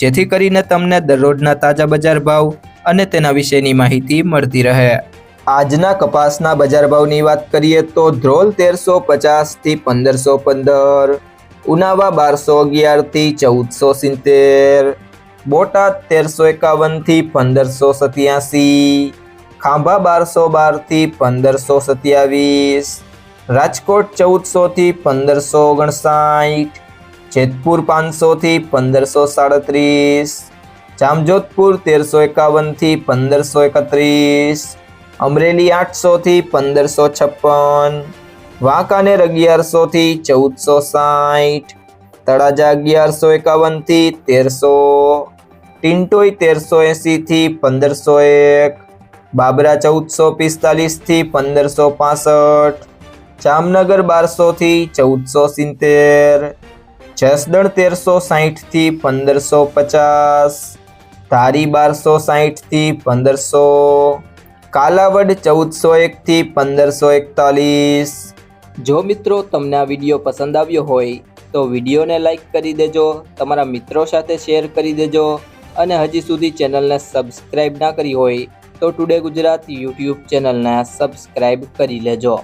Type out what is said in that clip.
જેથી કરીને તમને દરરોજના તાજા બજાર ભાવ અને તેના વિશેની માહિતી મળતી રહે. આજના કપાસના બજાર ભાવની વાત કરીએ તો ધ્રોલ તેરસો પચાસથી પંદરસો પંદર, ઉનાવા બારસો અગિયારથી ચૌદસો સિત્તેર, બોટાદ તેરસો એકાવનથી પંદરસો સત્યાસી, ખાંભા બારસો બારથી પંદરસો સત્યાવીસ, રાજકોટ ચૌદસોથી પંદરસો ઓગણસાઠ જેતપુર પાંચસોથી પંદરસો સાડત્રીસ, જામજોધપુર તેરસો એકાવનથી પંદરસો એકત્રીસ, અમરેલી આઠસોથી પંદરસો છપ્પન વાંકાનેર અગિયારસોથી ચૌદસો સાઠ, તળાજા અગિયારસો એકાવનથી તેરસો ટિન્ટોઈ તેરસો એંસીથી પંદરસો એક, બાબરા ચૌદસો પિસ્તાલીસથી પંદરસો પાસઠ, જામનગર બારસોથી ચૌદસો સિત્તેર જસદણ તેરસો સાહીઠથી પંદરસો પચાસ, ધારી બારસો સાહીઠથી પંદરસો, કાલાવડ ચૌદસો એકથી પંદરસો એકતાલીસ. જો મિત્રો તમને આ વીડિયો પસંદ આવ્યો હોય, તો વિડીયોને લાઈક કરી દેજો, તમારા મિત્રો સાથે શેર કરી દેજો, અને હજી સુધી ચેનલને સબસ્ક્રાઈબ ના કરી હોય, તો ટુડે ગુજરાત યુટ્યુબ ચેનલને સબસ્ક્રાઈબ કરી લેજો.